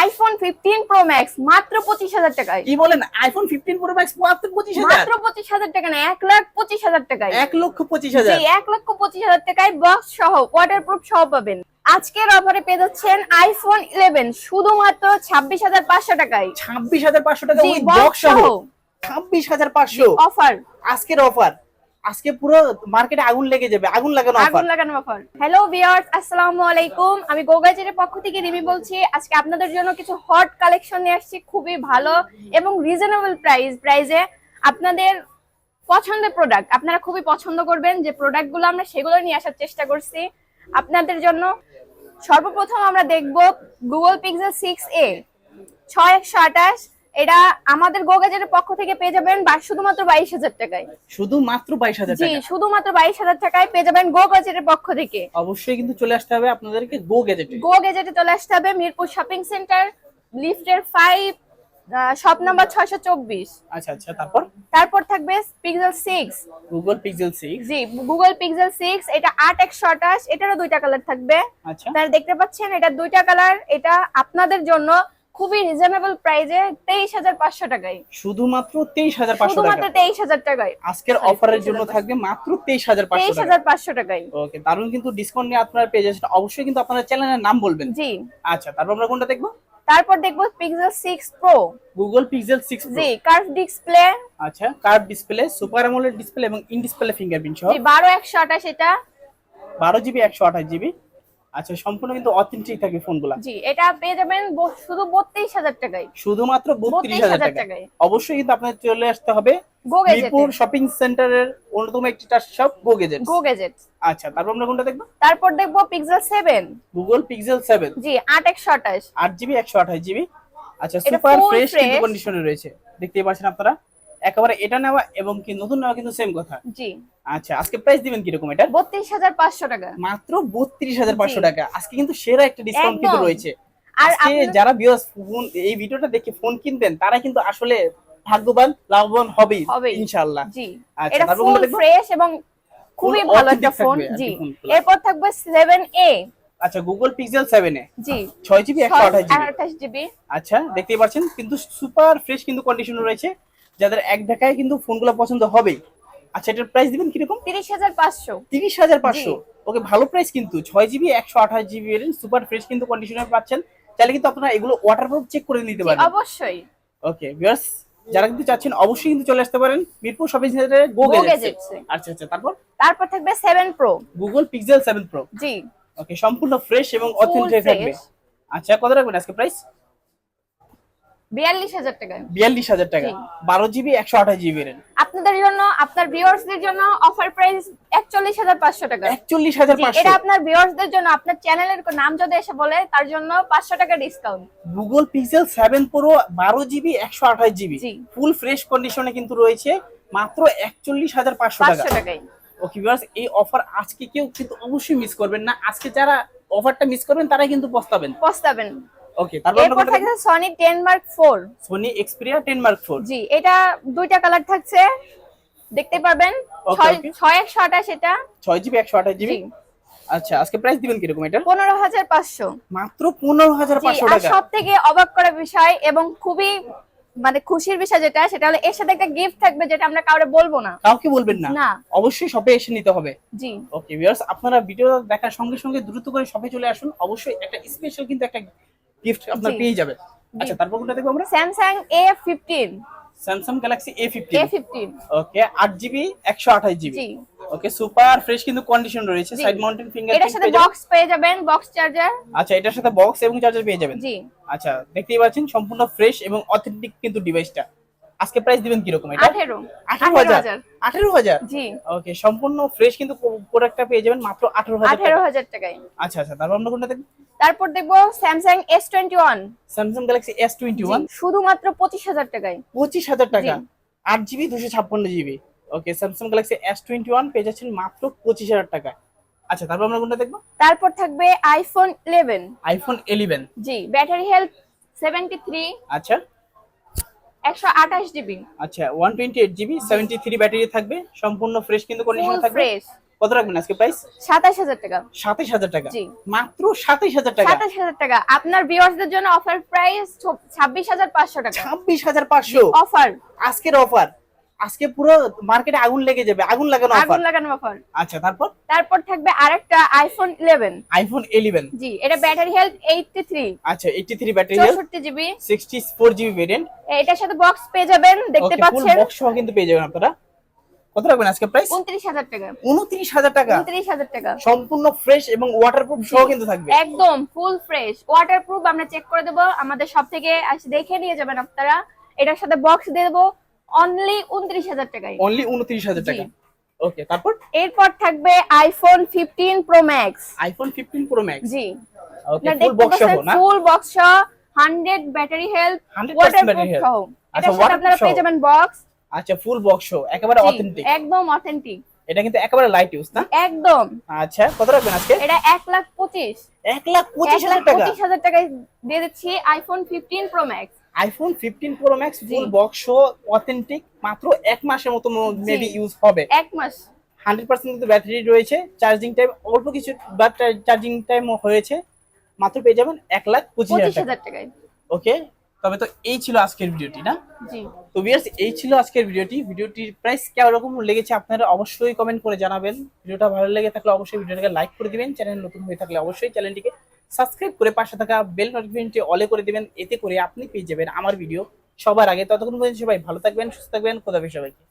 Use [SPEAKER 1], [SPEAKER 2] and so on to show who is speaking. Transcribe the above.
[SPEAKER 1] IPhone fifteen Pro max মাত্র পঁচিশ হাজার টাকায়।
[SPEAKER 2] কি বলেন? আইফোন ফিফটিন প্রো ম্যাক্স মাত্র পঁচিশ হাজার?
[SPEAKER 1] মাত্র পঁচিশ হাজার টাকা না এক লাখ পঁচিশ হাজার টাকায়।
[SPEAKER 2] এক লক্ষ পঁচিশ
[SPEAKER 1] জি
[SPEAKER 2] হাজার
[SPEAKER 1] এক লক্ষ পঁচিশ হাজার টাকায় বক্স সহ ওয়াটারপ্রুফ সহ পাবেন। আজকের অফারে পেয়ে যাচ্ছেন আইফোন ইলেভেন শুধুমাত্র ছাব্বিশ হাজার পাঁচশো টাকায়।
[SPEAKER 2] ছাব্বিশ হাজার পাঁচশো টাকা
[SPEAKER 1] জি
[SPEAKER 2] ওই
[SPEAKER 1] বক্স সহ।
[SPEAKER 2] সহ। ছাব্বিশ হাজার পাঁচশো।
[SPEAKER 1] অফার
[SPEAKER 2] আজকের অফার আজকে পুরো মার্কেটে আগুন লেগে যাবে, আগুন লাগানো
[SPEAKER 1] আগুন লাগানো অফার হ্যালো ভিউয়ার্স আসসালামু আলাইকুম। আমি গোগাজের পক্ষ থেকে রিমি বলছি। আজকে আপনাদের জন্য কিছু হট কালেকশন নিয়ে আসছি, খুবই ভালো এবং রিজনেবল প্রাইস প্রাইসে আপনাদের পছন্দের প্রোডাক্ট আপনারা খুবই পছন্দ করবেন যে প্রোডাক্টগুলো আমরা সেগুলো নিয়ে আসার চেষ্টা করছি। আপনাদের জন্য সর্বপ্রথম আমরা দেখব গুগল পিক্সেল সিক্স এ ছয় একশো আঠাশ এটা আমাদের গোগাজের পক্ষ থেকে পেয়ে যাবেন শুধুমাত্র বাইশ হাজার টাকায়।
[SPEAKER 2] শুধু মাত্র বাইশ হাজার
[SPEAKER 1] জি শুধুমাত্র বাইশ হাজার টাকায় পেয়ে যাবেন গো বাজারের পক্ষ থেকে।
[SPEAKER 2] অবশ্যই কিন্তু চলে আসতে হবে আপনাদেরকে গো গ্যাজেটে
[SPEAKER 1] গো গেজেটে চলে আসতে হবে মিরপুর শপিং সেন্টার লিফটের ফাইভ শপ নাম্বার ছয়শো চব্বিশ।
[SPEAKER 2] আচ্ছা আচ্ছা তারপর?
[SPEAKER 1] তারপর থাকবে Pixel six
[SPEAKER 2] Google Pixel six
[SPEAKER 1] জি গুগল পিক্সেল সিক্স এটা আট একশো আঠাশ এটারও দুইটা কালার থাকবে।
[SPEAKER 2] আচ্ছা।
[SPEAKER 1] আপনারা দেখতে পাচ্ছেন এটা দুইটা কালার এটা আপনাদের জন্য খুবই রিজনেবল প্রাইসে তেইশ হাজার পাঁচশো টাকায়।
[SPEAKER 2] শুধুমাত্র তেইশ হাজার পাঁচশো
[SPEAKER 1] শুধুমাত্র তেইশ হাজার টাকায়।
[SPEAKER 2] আজকের অফারের জন্য থাকবে মাত্র তেইশ হাজার
[SPEAKER 1] তেইশ হাজার পাঁচশো টাকায়।
[SPEAKER 2] ওকে দারুণ কিন্তু ডিসকাউন্ট নিয়ে আপনারা পেয়ে যাচ্ছেন। অবশ্যই কিন্তু আপনারা চ্যানেলের নাম বলবেন।
[SPEAKER 1] জি।
[SPEAKER 2] আচ্ছা তারপর আমরা কোনটা দেখব?
[SPEAKER 1] তারপর দেখব Pixel six Pro
[SPEAKER 2] Google Pixel six
[SPEAKER 1] জি কার্ভ ডিসপ্লে
[SPEAKER 2] আচ্ছা curve display super AMOLED display এবং ইন ডিসপ্লে ফিঙ্গারপ্রিন্ট সহ।
[SPEAKER 1] জি বারো একশো আঠাশ এটা।
[SPEAKER 2] বারো জিবি একশো আঠাশ জিবি আচ্ছা সম্পূর্ণ কিন্তু অথেন্টিক থাকে ফোনগুলা।
[SPEAKER 1] জি এটা পেয়ে যাবেন শুধু বত্রিশ হাজার টাকায়।
[SPEAKER 2] শুধুমাত্র বত্রিশ হাজার
[SPEAKER 1] 32,000 টাকায়।
[SPEAKER 2] অবশ্যই কিন্তু আপনার চলে আসতে হবে মিরপুর শপিং সেন্টারের অন্যতম একটি touch shop go gadget
[SPEAKER 1] go gadget
[SPEAKER 2] আচ্ছা তারপর আমরা কোনটা দেখব?
[SPEAKER 1] তারপর দেখব Pixel seven
[SPEAKER 2] Google Pixel seven
[SPEAKER 1] জি আট একশো আঠাশ।
[SPEAKER 2] আট জিবি একশো আঠাশ জিবি। আচ্ছা সুপার ফ্রেশ কিন্তু কন্ডিশনে রয়েছে। দেখতেই পাচ্ছেন আপনারা? একেবারে এটা নেওয়া এবং কি নতুন নেওয়া কিন্তু সেম কথা।
[SPEAKER 1] জি।
[SPEAKER 2] আচ্ছা আজকে প্রাইস দিবেন কীরকম এটা
[SPEAKER 1] বত্রিশ হাজার পাঁচশো টাকা।
[SPEAKER 2] মাত্র বত্রিশ হাজার পাঁচশো
[SPEAKER 1] জি।
[SPEAKER 2] টাকা। আজকে কিন্তু সেরা একটা ডিসকাউন্ট কিন্তু রয়েছে।
[SPEAKER 1] আর আপনার-
[SPEAKER 2] যারা ভিউয়ার্স ফোন এই ভিডিওটা দেখে ফোন কিনবেন তারা কিন্তু আসলে ভাগ্যবান লাভবান হবেই
[SPEAKER 1] হবেই।
[SPEAKER 2] ইনশাআল্লাহ।
[SPEAKER 1] জি।
[SPEAKER 2] আচ্ছা,
[SPEAKER 1] এটা ফুল ফ্রেশ এবং খুবই ভালো একটা ফোন
[SPEAKER 2] কি
[SPEAKER 1] জি। এরপর থাকবে সেভেন এ
[SPEAKER 2] আচ্ছা গুগল পিক্সেল সেভেন এ
[SPEAKER 1] জি।
[SPEAKER 2] ছয় জিবি একশো আঠাশ জিবি
[SPEAKER 1] আঠাশ জিবি
[SPEAKER 2] আচ্ছা দেখতেই পাচ্ছেন কিন্তু সুপার ফ্রেশ কিন্তু কন্ডিশন রয়েছে। যাদের এক দেখায় কিন্তু ফোনগুলো পছন্দ হবেই। আচ্ছা এটার প্রাইস দিবেন কীরকম?
[SPEAKER 1] তিরিশ হাজার পাঁচশো।
[SPEAKER 2] তিরিশ হাজার পাঁচশো। ওকে ভালো প্রাইস কিন্তু। ছয় জিবি একশো আঠাশ জিবি সুপার ফ্রেশ কিন্তু কন্ডিশনে পাচ্ছেন। চাইলে কিন্তু আপনারা এগুলো ওয়াটারপ্রুফ চেক করে নিতে পারেন
[SPEAKER 1] অবশ্যই।
[SPEAKER 2] ওকে ভিউয়ার্স যারা কিন্তু চাচ্ছেন অবশ্যই কিন্তু চলে আসতে পারেন মিরপুর শপিং সেন্টারে গো আচ্ছা আচ্ছা তারপর?
[SPEAKER 1] তারপর থাকবে seven Pro
[SPEAKER 2] Google Pixel seven Pro
[SPEAKER 1] জি।
[SPEAKER 2] ওকে সম্পূর্ণ ফ্রেশ এবং অথেন্টিক থাকবে। আচ্ছা কত রাখবেন আজকে প্রাইস
[SPEAKER 1] বিয়াল্লিশ হাজার টাকায়
[SPEAKER 2] বিয়াল্লিশ হাজার টাকা। বারো জিবি একশো আঠাশ জিবি রেন
[SPEAKER 1] আপনাদের জন্য আপনার ভিউয়ার্সদের জন্য অফার প্রাইস একচল্লিশ হাজার পাঁচশো টাকা।
[SPEAKER 2] একচল্লিশ হাজার পাঁচশো।
[SPEAKER 1] এটা আপনার ভিউয়ার্সদের জন্য আপনার চ্যানেলের নাম যদি এসে বলে তার জন্য পাঁচশো টাকা discount
[SPEAKER 2] Google Pixel seven Pro বারো জিবি একশো আঠাশ জিবি। ফুল ফ্রেশ কন্ডিশনে কিন্তু রয়েছে মাত্র একচল্লিশ হাজার পাঁচশো টাকা।
[SPEAKER 1] পাঁচশো টাকায়
[SPEAKER 2] ওকে ভিউয়ার্স এই অফার আজকে কেউ কিন্তু অবশ্যই মিস করবেন না। আজকে যারা অফারটা মিস করবেন তারাই কিন্তু পস্তাবেন।
[SPEAKER 1] পস্তাবেন।
[SPEAKER 2] ওকে তারপর
[SPEAKER 1] এরপর থাকছে Sony ten Mark four
[SPEAKER 2] Sony Xperia ten Mark four
[SPEAKER 1] জি এটা দুইটা কালার থাকছে। দেখতে পারবেন এটা।
[SPEAKER 2] ছয় জিবি একশো আঠাশ জিবি? আচ্ছা আজকে প্রাইস দিবেন কীরকম এটা
[SPEAKER 1] পনেরো হাজার পাঁচশো।
[SPEAKER 2] মাত্র পনেরো হাজার
[SPEAKER 1] জি
[SPEAKER 2] পাঁচশো
[SPEAKER 1] আর
[SPEAKER 2] টাকা।
[SPEAKER 1] সব থেকে অবাক করা বিষয় এবং খুবই মানে খুশির বিষয় যেটা সেটা হলো এর সাথে একটা গিফট থাকবে যেটা আমরা কাউরে বলব না।
[SPEAKER 2] কাউকে বলবেন না।
[SPEAKER 1] না।
[SPEAKER 2] অবশ্যই শপে এসে নিতে হবে।
[SPEAKER 1] জি।
[SPEAKER 2] ওকে ভিউয়ার্স আপনারা ভিডিও দেখার সঙ্গে সঙ্গে দ্রুত করে শপে চলে আসুন। অবশ্যই একটা স্পেশাল কিন্তু একটা গিফট আপনার পেয়ে যাবেন আচ্ছা তারপর কোনটা দেখব আমরা?
[SPEAKER 1] Samsung A fifteen
[SPEAKER 2] Samsung Galaxy A
[SPEAKER 1] A
[SPEAKER 2] fifteen
[SPEAKER 1] fifteen
[SPEAKER 2] okay আট জিবি একশো আঠাশ জিবি ওকে সুপার ফ্রেশ কিন্তু কন্ডিশন রয়েছে। সাইড মাউন্টেন
[SPEAKER 1] এটার সাথে বক্স পেয়ে যাবেন বক্স চার্জার
[SPEAKER 2] আচ্ছা এটার সাথে বক্স এবং চার্জার পেয়ে যাবেন।
[SPEAKER 1] জি।
[SPEAKER 2] আচ্ছা দেখতেই পাচ্ছেন সম্পূর্ণ ফ্রেশ এবং অথেন্টিক কিন্তু ডিভাইসটা আজকে প্রাইস দিবেন এটা?
[SPEAKER 1] আঠারো।
[SPEAKER 2] আঠেরো হাজার।
[SPEAKER 1] হাজার।
[SPEAKER 2] আঠারো হাজার?
[SPEAKER 1] জি।
[SPEAKER 2] ওকে সম্পূর্ণ ফ্রেশ কিন্তু প্রোডাক্টটা পেয়ে যাবেন মাত্র আঠারো হাজার
[SPEAKER 1] আঠেরো হাজার টাকায়।
[SPEAKER 2] আচ্ছা আচ্ছা তারপর আমরা কোনটা দেখব?
[SPEAKER 1] তারপর দেখব Samsung S twenty one
[SPEAKER 2] Samsung Galaxy S twenty one
[SPEAKER 1] শুধুমাত্র পঁচিশ হাজার টাকায়।
[SPEAKER 2] পঁচিশ হাজার টাকা? আট জিবি দুশো ছাপ্পান্ন GB. Okay Samsung Galaxy S twenty one পেয়ে যাচ্ছেন মাত্র পঁচিশ হাজার টাকা আচ্ছা তারপর আমরা কোনটা দেখব?
[SPEAKER 1] তারপর থাকবে আইফোন ইলেভেন
[SPEAKER 2] আইফোন ইলেভেন
[SPEAKER 1] জি ব্যাটারি হেলথ সেভেন্টি থ্রি
[SPEAKER 2] আচ্ছা।
[SPEAKER 1] একশো আঠাশ জিবি।
[SPEAKER 2] আচ্ছা one twenty eight GB seventy three battery থাকবে। সম্পূর্ণ ফ্রেশ কিন্তু কন্ডিশন থাকবে।
[SPEAKER 1] ফ্রেশ
[SPEAKER 2] কত রাখবেন আজকে প্রাইস
[SPEAKER 1] সাতাশ হাজার টাকা।
[SPEAKER 2] সাতাইশ হাজার টাকা।
[SPEAKER 1] জি।
[SPEAKER 2] মাত্র সাতাইশ হাজার টাকা।
[SPEAKER 1] সাতাশ হাজার টাকা। আপনার ভিউয়ার্সদের জন্য অফার প্রাইস ছাব্বিশ হাজার পাঁচশো টাকা।
[SPEAKER 2] ছাব্বিশ হাজার পাঁচশো।
[SPEAKER 1] অফার
[SPEAKER 2] আজকের অফার আজকে পুরো মার্কেটে আগুন লেগে যাবে। আগুন লাগানো
[SPEAKER 1] আগুন লাগানো অফার
[SPEAKER 2] আচ্ছা তারপর?
[SPEAKER 1] তারপর থাকবে আরেকটা আইফোন ইলেভেন
[SPEAKER 2] আইফোন ইলেভেন
[SPEAKER 1] জি এটা ব্যাটারি হেলথ এইটটি থ্রি
[SPEAKER 2] আচ্ছা এইটটি থ্রি ব্যাটারি
[SPEAKER 1] চৌষট্টি GB
[SPEAKER 2] sixty four GB variant
[SPEAKER 1] এটার সাথে বক্স পেয়ে যাবেন দেখতে পাচ্ছেন।
[SPEAKER 2] বক্স সহ কিন্তু পেয়ে যাবেন আপনারা। কত রাখবেন আজকে প্রাইস
[SPEAKER 1] উনত্রিশ হাজার টাকা।
[SPEAKER 2] উনত্রিশ হাজার টাকা?
[SPEAKER 1] উনত্রিশ হাজার টাকা।
[SPEAKER 2] সম্পূর্ণ ফ্রেশ এবং ওয়াটারপ্রুফ সহ কিন্তু থাকবে।
[SPEAKER 1] একদম ফুল ফ্রেশ ওয়াটারপ্রুফ আমরা চেক করে দেবো। আমাদের সব থেকে দেখে নিয়ে যাবেন আপনারা। এটার সাথে বক্স দিয়ে দেবো। অনলি উনত্রিশ হাজার টাকায়।
[SPEAKER 2] অনলি উনত্রিশ হাজার
[SPEAKER 1] জি।
[SPEAKER 2] টাকা। ওকে তারপর?
[SPEAKER 1] এরপর থাকবে iPhone fifteen Pro Max
[SPEAKER 2] iPhone fifteen Pro Max
[SPEAKER 1] জি।
[SPEAKER 2] ওকে ফুল বক্স সহ না?
[SPEAKER 1] ফুল বক্স সহ হান্ড্রেড ব্যাটারি হেলথ
[SPEAKER 2] 100%
[SPEAKER 1] ওয়াটারপ্রুফ সহ। সাথে আপনারা পেয়ে যাবেন বক্স
[SPEAKER 2] আচ্ছা ফুল বক্স একেবারে অথেন্টিক
[SPEAKER 1] একদম অথেন্টিক
[SPEAKER 2] এটা কিন্তু একেবারে লাইট ইউজ না?
[SPEAKER 1] একদম।
[SPEAKER 2] আচ্ছা কত রাখবেন আজকে?
[SPEAKER 1] এটা এক লাখ পঁচিশ।
[SPEAKER 2] এক লাখ পঁচিশ
[SPEAKER 1] এক লাখ
[SPEAKER 2] হাজার টাকা
[SPEAKER 1] হাজার টাকায় দিয়ে দিচ্ছি iPhone fifteen Pro Max
[SPEAKER 2] iPhone fifteen Pro Max full. Box authentic মাত্র এক মাসের মতো মেবি ইউজ হবে।
[SPEAKER 1] এক মাস।
[SPEAKER 2] হান্ড্রেড পার্সেন্ট কিন্তু ব্যাটারি রয়েছে চার্জিং টাইম অল্প কিছু চার্জিং টাইম হয়েছে। মাত্র পেয়ে যাবেন এক লাখ পঁচিশ হাজার
[SPEAKER 1] টাকায়।
[SPEAKER 2] ওকে তবে তো এই ছিল আজকের ভিডিওটি না? তো ভিউয়ার্স এই ছিল আজকের ভিডিওটি। ভিডিওটির প্রাইস কেমন লেগেছে আপনারা অবশ্যই কমেন্ট করে জানাবেন। ভিডিওটা ভালো লেগে থাকলে অবশ্যই ভিডিওটাকে লাইক করে দিবেন। চ্যানেল নতুন হয়ে থাকলে অবশ্যই চ্যানেলটিকে সাবস্ক্রাইব করে পাশে থাকা বেল নোটিফিকেশনটি অলে করে দিবেন। এতে করে আপনি পেয়ে যাবেন আমার ভিডিও সবার আগে। ততক্ষণ পর্যন্ত সবাই ভালো থাকবেন সুস্থ থাকবেন। খোদা সবাইকে।